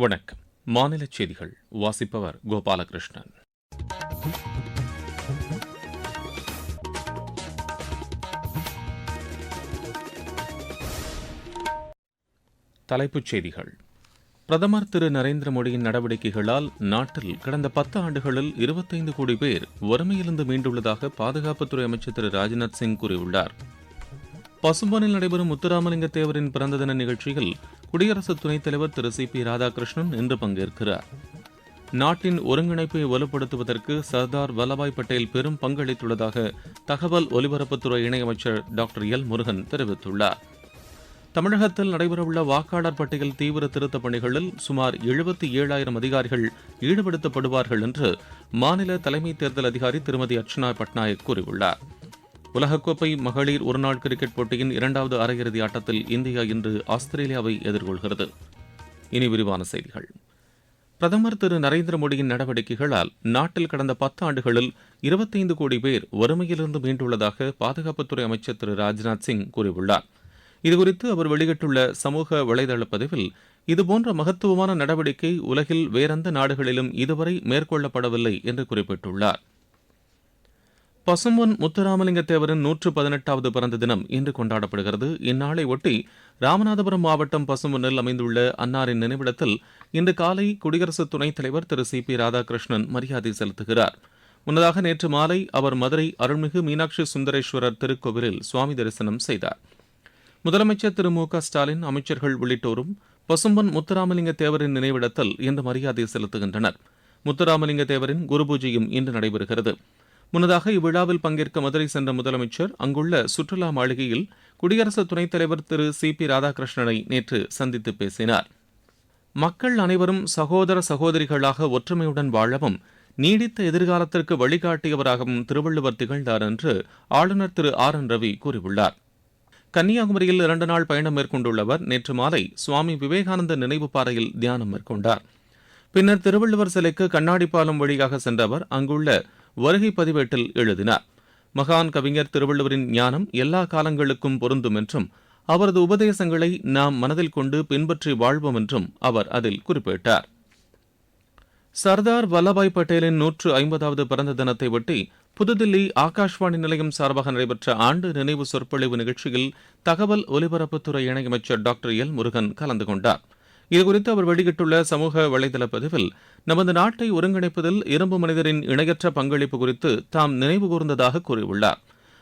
வணக்கம். மாநில செய்திகள். வாசிப்பவர் கோபாலகிருஷ்ணன். தலைப்புச் செய்திகள். பிரதமர் திரு நரேந்திர மோடியின் நடவடிக்கைகளால் நாட்டில் கடந்த பத்து ஆண்டுகளில் இருபத்தைந்து கோடி பேர் வறுமையிலிருந்து மீண்டுள்ளதாக பாதுகாப்புத்துறை அமைச்சர் திரு ராஜ்நாத் சிங் கூறியுள்ளார். பசும்பொனில் நடைபெறும் முத்துராமலிங்க தேவரின் பிறந்த தின நிகழ்ச்சியில் குடியரசு துணைத் தலைவர் திரு சி பி ராதாகிருஷ்ணன் இன்று பங்கேற்கிறார். நாட்டின் ஒருங்கிணைப்பை வலுப்படுத்துவதற்கு சர்தார் வல்லபாய் பட்டேல் பெரும் பங்களித்துள்ளதாக தகவல் ஒலிபரப்புத்துறை இணையமைச்சர் டாக்டர் எல் முருகன் தெரிவித்துள்ளார். தமிழகத்தில் நடைபெறவுள்ள வாக்காளர் பட்டியல் தீவிர திருத்தப் பணிகளில் சுமார் எழுபத்தி ஏழாயிரம் அதிகாரிகள் ஈடுபடுத்தப்படுவார்கள் என்று மாநில தலைமை தேர்தல் அதிகாரி திருமதி அர்ச்சனா பட்நாயக் கூறியுள்ளார். உலகக்கோப்பை மகளிர் ஒருநாள் கிரிக்கெட் போட்டியின் இரண்டாவது அரையிறுதி ஆட்டத்தில் இந்தியா இன்று ஆஸ்திரேலியாவை எதிர்கொள்கிறது. இனி விரிவான செய்திகள். பிரதமர் திரு நரேந்திர மோடியின் நடவடிக்கைகளால் நாட்டில் கடந்த பத்து ஆண்டுகளில் இருபத்தைந்து கோடி பேர் வறுமையிலிருந்து மீண்டுள்ளதாக பாதுகாப்புத்துறை அமைச்சர் திரு ராஜ்நாத் சிங் கூறியுள்ளார். இதுகுறித்து அவர் வெளியிட்டுள்ள சமூக வலைதள பதிவில் இதுபோன்ற மகத்துவமான நடவடிக்கை உலகில் வேறெந்த நாடுகளிலும் இதுவரை மேற்கொள்ளப்படவில்லை என்று குறிப்பிட்டுள்ளார். பசும்பொன் முத்துராமலிங்க தேவரின் நூற்று பதினெட்டாவது பிறந்த தினம் இன்று கொண்டாடப்படுகிறது. இந்நாளை ஒட்டி ராமநாதபுரம் மாவட்டம் பசும்பொன்னில் அமைந்துள்ள அன்னாரின் நினைவிடத்தில் இன்று காலை குடியரசு துணைத் தலைவர் திரு சி பி ராதாகிருஷ்ணன் மரியாதை செலுத்துகிறார். முன்னதாக நேற்று மாலை அவர் மதுரை அருள்மிகு மீனாட்சி சுந்தரேஸ்வரர் திருக்கோவிலில் சுவாமி தரிசனம் செய்தார். முதலமைச்சர் திரு மு க ஸ்டாலின் அமைச்சர்கள் உள்ளிட்டோரும் பசும்பொன் முத்துராமலிங்க தேவரின் நினைவிடத்தில் இன்று மரியாதை செலுத்துகின்றனர். முத்துராமலிங்க தேவரின் குருபூஜையும் இன்று நடைபெறுகிறது. முன்னதாக இவ்விழாவில் பங்கேற்க மதுரை சென்ற முதலமைச்சர் அங்குள்ள சுற்றுலா மாளிகையில் குடியரசு துணைத் தலைவர் திரு சி பி ராதாகிருஷ்ணனை நேற்று சந்தித்து பேசினார். மக்கள் அனைவரும் சகோதர சகோதரிகளாக ஒற்றுமையுடன் வாழவும் நீடித்த எதிர்காலத்திற்கு வழிகாட்டியவராகவும் திருவள்ளுவர் திகழ்ந்தார் என்று ஆளுநர் திரு ஆர் என் ரவி கூறியுள்ளார். கன்னியாகுமரியில் இரண்டு நாள் பயணம் மேற்கொண்டுள்ளவர் நேற்று மாலை சுவாமி விவேகானந்த நினைவு பாறையில் தியானம் மேற்கொண்டார். பின்னர் திருவள்ளுவர் சிலைக்கு கண்ணாடி பாலம் வழியாக சென்ற அவர் அங்குள்ள வருகை பதிவேட்டில் எழுதினார். மகான் கவிஞர் திருவள்ளுவரின் ஞானம் எல்லா காலங்களுக்கும் பொருந்தும் என்றும் அவரது உபதேசங்களை நாம் மனதில் கொண்டு பின்பற்றி வாழ்வோம் என்றும் அவர் அதில் குறிப்பிட்டார். சர்தார் வல்லபாய் பட்டேலின் நூற்று ஐம்பதாவது பிறந்த தினத்தை ஒட்டி புதுதில்லி ஆகாஷ்வாணி நிலையம் சார்பாக நடைபெற்ற ஆண்டு நினைவு சொற்பொழிவு நிகழ்ச்சியில் தகவல் ஒலிபரப்புத்துறை இணையமைச்சர் டாக்டர் எல் முருகன் கலந்து கொண்டார். இதுகுறித்து அவர் வெளியிட்டுள்ள சமூக வலைதள பதிவில் நமது நாட்டை ஒருங்கிணைப்பதில் இரும்பு மனிதரின் இணையற்ற பங்களிப்பு குறித்து தாம் நினைவு கூர்ந்ததாக கூறியுள்ளார்.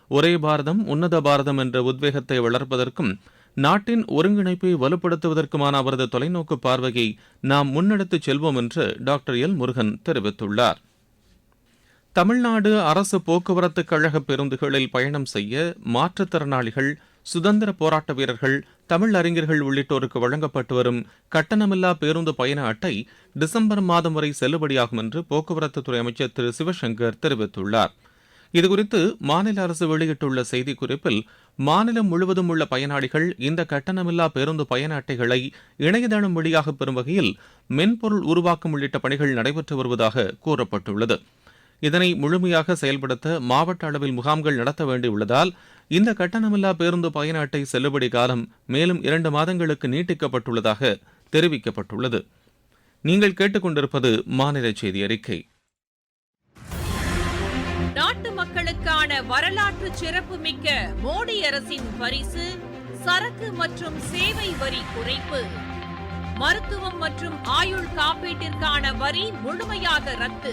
ஒரே பாரதம் உன்னத பாரதம் என்ற உத்வேகத்தை வளர்ப்பதற்கும் நாட்டின் ஒருங்கிணைப்பை வலுப்படுத்துவதற்குமான அவரது தொலைநோக்கு பார்வையை நாம் முன்னெடுத்துச் செல்வோம் என்று டாக்டர் எல். முருகன் தெரிவித்துள்ளார். தமிழ்நாடு அரசு போக்குவரத்து கழக பேருந்துகளில் பயணம் செய்ய மாற்றுத்திறனாளிகள் சுதந்திர போராட்ட வீரர்கள் தமிழ் அறிஞர்கள் உள்ளிட்டோருக்கு வழங்கப்பட்டு வரும் கட்டணமில்லா பேருந்து பயண அட்டை டிசம்பர் மாதம் வரை செல்லுபடியாகும் என்று போக்குவரத்துத்துறை அமைச்சர் திரு சிவசங்கர் தெரிவித்துள்ளார். இதுகுறித்து மாநில அரசு வெளியிட்டுள்ள செய்திக்குறிப்பில் மாநிலம் முழுவதும் உள்ள பயனாளிகள் இந்த கட்டணமில்லா பேருந்து பயண அட்டைகளை இணையதளம் வழியாக பெறும் வகையில் மென்பொருள் உருவாக்கம் உள்ளிட்ட பணிகள் நடைபெற்று வருவதாக கூறப்பட்டுள்ளது. இதனை முழுமையாக செயல்படுத்த மாவட்ட அளவில் முகாம்கள் நடத்த வேண்டியுள்ளதால் இந்த கட்டணமில்லா பேருந்து பயண அட்டை செல்லுபடி காலம் மேலும் இரண்டு மாதங்களுக்கு நீட்டிக்கப்பட்டுள்ளதாக தெரிவிக்கப்பட்டுள்ளது. நீங்கள் கேட்டுக்கொண்டிருப்பது மாநில செய்தி அறிக்கை. நாட்டு மக்களுக்கான வரலாற்று சிறப்புமிக்க மோடி அரசின் பரிசு சரக்கு மற்றும் சேவை வரி குறைப்பு. மருத்துவம் மற்றும் ஆயுள் காப்பீட்டிற்கான வரி முழுமையாக ரத்து.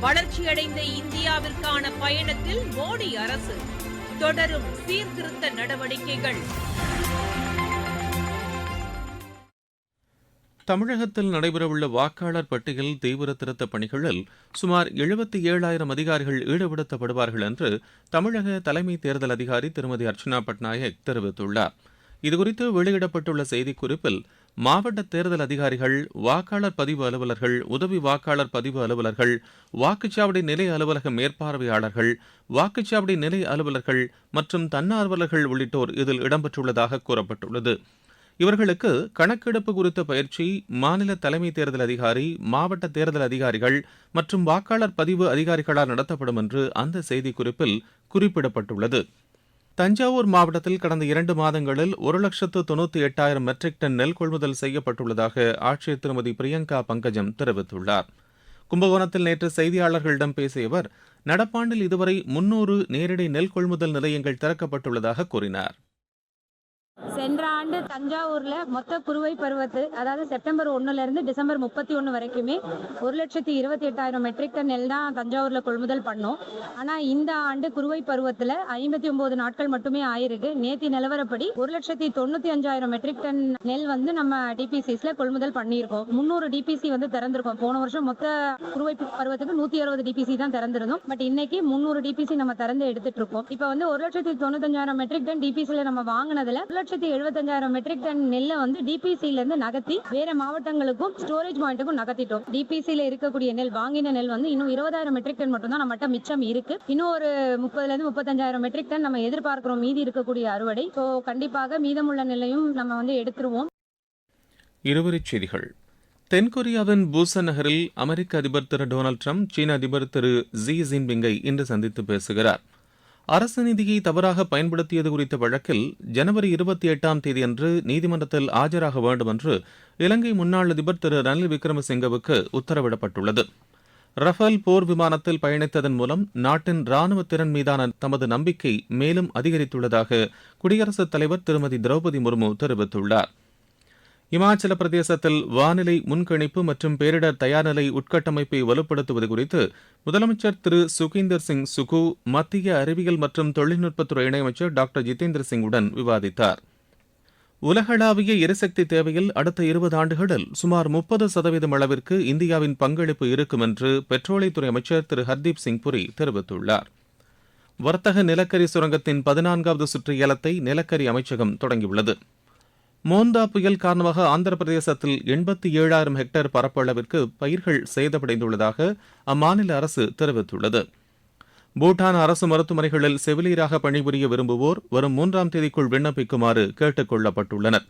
வளர்ச்சியடைந்த இந்தியாவிற்கான பயணத்தில் மோடி அரசு. தொடரும் சீர்திருத்த நடவடிக்கைகள். தமிழகத்தில் நடைபெறவுள்ள வாக்காளர் பட்டியல் தீவிர திருத்த பணிகளில் சுமார் எழுபத்தி ஏழாயிரம் அதிகாரிகள் ஈடுபடுத்தப்படுவார்கள் என்று தமிழக தலைமை தேர்தல் அதிகாரி திருமதி அர்ச்சனா பட்நாயக் தெரிவித்துள்ளார். இதுகுறித்து வெளியிடப்பட்டுள்ள செய்திக்குறிப்பில் மாவட்ட தேர்தல் அதிகாரிகள் வாக்காளர் பதிவு அலுவலர்கள் உதவி வாக்காளர் பதிவு அலுவலர்கள் வாக்குச்சாவடி நிலை அலுவலக மேற்பார்வையாளர்கள் வாக்குச்சாவடி நிலை அலுவலர்கள் மற்றும் தன்னார்வலர்கள் உள்ளிட்டோர் இதில் இடம்பெற்றுள்ளதாக கூறப்பட்டுள்ளது. இவர்களுக்கு கணக்கெடுப்பு குறித்த பயிற்சி மாநில தலைமை தேர்தல் அதிகாரி மாவட்ட தேர்தல் அதிகாரிகள் மற்றும் வாக்காளர் பதிவு அதிகாரிகளால் நடத்தப்படும் என்று அந்த செய்திக்குறிப்பில் குறிப்பிடப்பட்டுள்ளது. தஞ்சாவூர் மாவட்டத்தில் கடந்த இரண்டு மாதங்களில் ஒரு லட்சத்து தொண்ணூற்றி எட்டாயிரம் மெட்ரிக் டன் நெல் கொள்முதல் செய்யப்பட்டுள்ளதாக ஆட்சியர் திருமதி பிரியங்கா பங்கஜம் தெரிவித்துள்ளார். கும்பகோணத்தில் நேற்று செய்தியாளர்களிடம் பேசிய அவர் நடப்பாண்டில் இதுவரை முன்னூறு நேரடி நெல் கொள்முதல் நிலையங்கள் திறக்கப்பட்டுள்ளதாக கூறினார். சென்ற ஆண்டு தஞ்சாவூர்ல மொத்த குறுவை பருவத்து அதாவது செப்டம்பர் ஒன்னுல இருந்து டிசம்பர் முப்பத்தி ஒன்னு வரைக்குமே ஒரு லட்சத்தி இருபத்தி எட்டாயிரம் மெட்ரிக் டன் நெல் தான் தஞ்சாவூர்ல கொள்முதல் பண்ணோம். ஆனா இந்த ஆண்டு குறுவை பருவத்துல ஐம்பத்தி ஒன்பது நாட்கள் மட்டுமே ஆயிருக்கு. நேத்தி நிலவரப்படி ஒரு லட்சத்தி தொண்ணூத்தி அஞ்சாயிரம் மெட்ரிக் டன் நெல் வந்து நம்ம டிபிசிஸ்ல கொள்முதல் பண்ணியிருக்கோம். முன்னூறு டிபிசி வந்து திறந்திருக்கோம். போன வருஷம் மொத்த குறுவை பருவத்துக்கு நூத்தி அறுபது டிபிசி தான் திறந்திருந்தோம். பட் இன்னைக்கு முன்னூறு டிபிசி நம்ம திறந்து எடுத்துட்டு இருக்கோம். இப்ப வந்து ஒரு லட்சத்தி தொண்ணூத்தஞ்சாயிரம் மெட்ரிக் டன் டிபிசில நம்ம வாங்கினதுல ஒரு லட்சத்தி எழுபத்தஞ்சாயிரம் மெட்ரிக் டன் நெல்லை வந்து டிபிசில இருந்து நகர்த்தி வேற மாவட்டங்களுக்கும் ஸ்டோரேஜ் பாயிண்ட்டுக்கும் நகர்த்திட்டோம். டிபிசில இருக்கக்கூடிய நெல் வாங்கின நெல் வந்து இன்னும் இருபதாயிரம் மெட்ரிக் டன் மட்டும் தான் நம்மகிட்ட மிச்சம் இருக்கு. இன்னும் ஒரு முப்பதுல இருந்து முப்பத்தஞ்சாயிரம் மெட்ரிக் டன் நம்ம எதிர்பார்க்கிறோம். மீதி இருக்கக்கூடிய அறுவடை. ஸோ கண்டிப்பாக மீதமுள்ள நெல்லையும் நம்ம வந்து எடுத்துருவோம். இருவரிச் செய்திகள். தென்கொரியாவின் பூசன் நகரில் அமெரிக்க அதிபர் திரு டொனால்டு ட்ரம்ப் சீன அதிபர் திரு ஜி ஜின்பிங்கை இன்று சந்தித்து பேசுகிறார். அரசு நிதியை தவறாக பயன்படுத்தியது குறித்த வழக்கில் ஜனவரி இருபத்தி எட்டாம் தேதியன்று நீதிமன்றத்தில் ஆஜராக வேண்டும் என்று இலங்கை முன்னாள் அதிபர் திரு ரணில் விக்ரமசிங்கவுக்கு உத்தரவிடப்பட்டுள்ளது. ரஃபேல் போர் விமானத்தில் பயணித்ததன் மூலம் நாட்டின் ராணுவ திறன் மீதான தமது நம்பிக்கை மேலும் அதிகரித்துள்ளதாக குடியரசுத் தலைவர் திருமதி திரௌபதி முர்மு தெரிவித்துள்ளார். இமாச்சல பிரதேசத்தில் வானிலை முன்கணிப்பு மற்றும் பேரிடர் தயார்நிலை உட்கட்டமைப்பை வலுப்படுத்துவது குறித்து முதலமைச்சர் திரு சுகீந்தர் சிங் சுகு மத்திய அறிவியல் மற்றும் தொழில்நுட்பத்துறை இணையமைச்சர் டாக்டர் ஜிதேந்திர சிங்குடன் விவாதித்தார். உலகளாவிய எரிசக்தி தேவையில் அடுத்த இருபது ஆண்டுகளில் சுமார் முப்பது சதவீதம் அளவிற்கு இந்தியாவின் பங்களிப்பு இருக்கும் என்று பெட்ரோலியத்துறை அமைச்சர் திரு ஹர்தீப் சிங் புரி தெரிவித்துள்ளார். வர்த்தக நிலக்கரி சுரங்கத்தின் பதினான்காவது சுற்று ஏலத்தை நிலக்கரி அமைச்சகம் தொடங்கியுள்ளது. மோந்தா புயல் காரணமாக ஆந்திர பிரதேசத்தில் எண்பத்தி ஏழாயிரம் ஹெக்டேர் பரப்பளவிற்கு பயிர்கள் சேதமடைந்துள்ளதாக அம்மாநில அரசு தெரிவித்துள்ளது. பூட்டான் அரசு மருத்துவமனைகளில் செவிலியராக பணிபுரிய விரும்புவோர் வரும் மூன்றாம் தேதிக்குள் விண்ணப்பிக்குமாறு கேட்டுக் கொள்ளப்பட்டுள்ளனர்.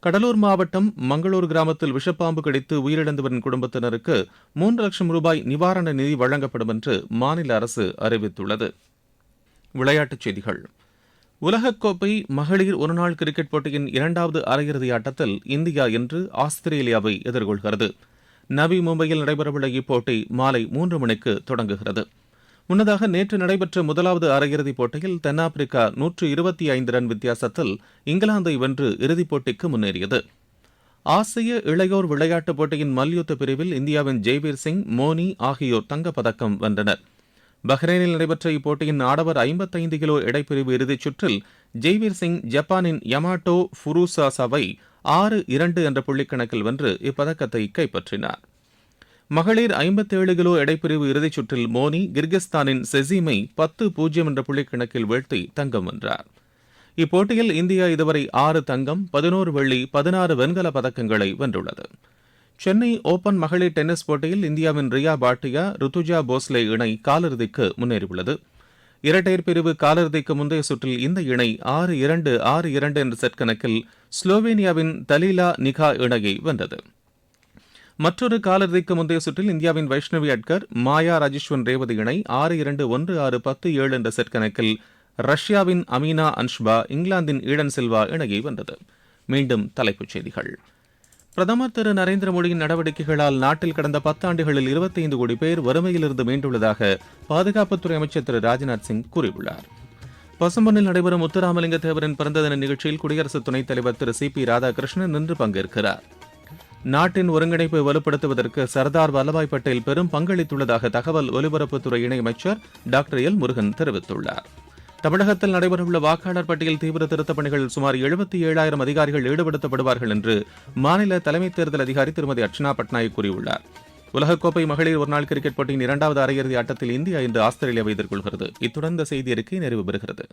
கடலூர் மாவட்டம் மங்களூர் கிராமத்தில் விஷப்பாம்பு கடித்து உயிரிழந்தவரின் குடும்பத்தினருக்கு மூன்று லட்சம் ரூபாய் நிவாரண நிதி வழங்கப்படும் என்று மாநில அரசு அறிவித்துள்ளது. விளையாட்டுச் செய்திகள். உலகக்கோப்பை மகளிர் ஒருநாள் கிரிக்கெட் போட்டியின் இரண்டாவது அரையிறுதி ஆட்டத்தில் இந்தியா இன்று ஆஸ்திரேலியாவை எதிர்கொள்கிறது. நவி மும்பையில் நடைபெறவுள்ள இப்போட்டி மாலை மூன்று மணிக்கு தொடங்குகிறது. முன்னதாக நேற்று நடைபெற்ற முதலாவது அரையிறுதிப் போட்டியில் தென்னாப்பிரிக்கா நூற்று இருபத்தி ஐந்து ரன் வித்தியாசத்தில் இங்கிலாந்தை வென்று இறுதிப் போட்டிக்கு முன்னேறியது. ஆசிய இளையோர் விளையாட்டுப் போட்டியின் மல்யுத்த பிரிவில் இந்தியாவின் ஜெய்வீர் சிங் மோனி ஆகியோர் தங்கப்பதக்கம் வென்றனர். பஹ்ரைனில் நடைபெற்ற இப்போட்டியின் ஆடவர் ஐம்பத்தைந்து கிலோ இடைப்பிரிவு இறுதிச் சுற்றில் ஜெய்வீர் சிங் ஜப்பானின் யமாட்டோ ஃபுருசாசாவை ஆறு இரண்டு என்ற புள்ளிக்கணக்கில் வென்று இப்பதக்கத்தை கைப்பற்றினார். மகளிர் ஐம்பத்தேழு கிலோ இடைப்பிரிவு இறுதிச் சுற்றில் மோனி கிர்கிஸ்தானின் செசீமை பத்து பூஜ்ஜியம் என்ற புள்ளிக்கணக்கில் வீழ்த்தி தங்கம் வென்றார். இப்போட்டியில் இந்தியா இதுவரை ஆறு தங்கம் பதினோரு வெள்ளி பதினாறு வெண்கல பதக்கங்களை வென்றுள்ளது. சென்னை ஓபன் மகளிர் டென்னிஸ் போட்டியில் இந்தியாவின் ரியா பாட்டியா ருத்துஜா போஸ்லே இணை காலிறுதிக்கு முன்னேறியுள்ளது. இரட்டையர் பிரிவு காலிறுதிக்கு முந்தைய சுற்றில் இந்த இணை ஆறு இரண்டு ஆறு இரண்டு என்ற செட் கணக்கில் ஸ்லோவேனியாவின் தலீலா நிகா இணையை வென்றது. மற்றொரு காலிறுதிக்கு முந்தைய சுற்றில் இந்தியாவின் வைஷ்ணவி அட்கர் மாயா ராஜேஸ்வன் ரேவதி இணை ஆறு இரண்டு ஒன்று ஆறு பத்து ஏழு என்ற செட் கணக்கில் ரஷ்யாவின் அமீனா அன்ஷ்பா இங்கிலாந்தின் ஈடன் சில்வா இணையை வென்றது. மீண்டும் தலைப்புச் செய்திகள். பிரதமர் திரு நரேந்திர மோடியின் நடவடிக்கைகளால் நாட்டில் கடந்த பத்தாண்டுகளில் இருபத்தைந்து கோடி பேர் வறுமையிலிருந்து மீண்டுள்ளதாக பாதுகாப்புத்துறை அமைச்சர் திரு ராஜ்நாத் சிங் கூறியுள்ளார். பசும்பொன்னில் நடைபெறும் முத்துராமலிங்க தேவரின் பிறந்த தின நிகழ்ச்சியில் குடியரசு துணைத் தலைவர் திரு சி பி ராதாகிருஷ்ணன் நின்று பங்கேற்கிறார். நாட்டின் ஒருங்கிணைப்பை வலுப்படுத்துவதற்கு சர்தார் வல்லபாய் பட்டேல் பெரும் பங்களித்துள்ளதாக தகவல் ஒலிபரப்புத்துறை இணையமைச்சர் டாக்டர் எல் முருகன் தெரிவித்துள்ளார். தமிழகத்தில் நடைபெறவுள்ள வாக்காளர் பட்டியல் தீவிர திருத்தப் பணிகளில் சுமார் எழுபத்தி ஏழாயிரம் அதிகாரிகள் ஈடுபடுத்தப்படுவார்கள் என்று மாநில தலைமை தேர்தல் அதிகாரி திருமதி அர்ச்சனா பட்நாயக் கூறியுள்ளார். உலகக்கோப்பை மகளிர் ஒருநாள் கிரிக்கெட் போட்டியின் இரண்டாவது அரையிறுதி ஆட்டத்தில் இந்தியா இன்று ஆஸ்திரேலியாவை எதிர்கொள்கிறது. இத்துடன் இந்த செய்தி அறிக்கை நிறைவு பெறுகிறது.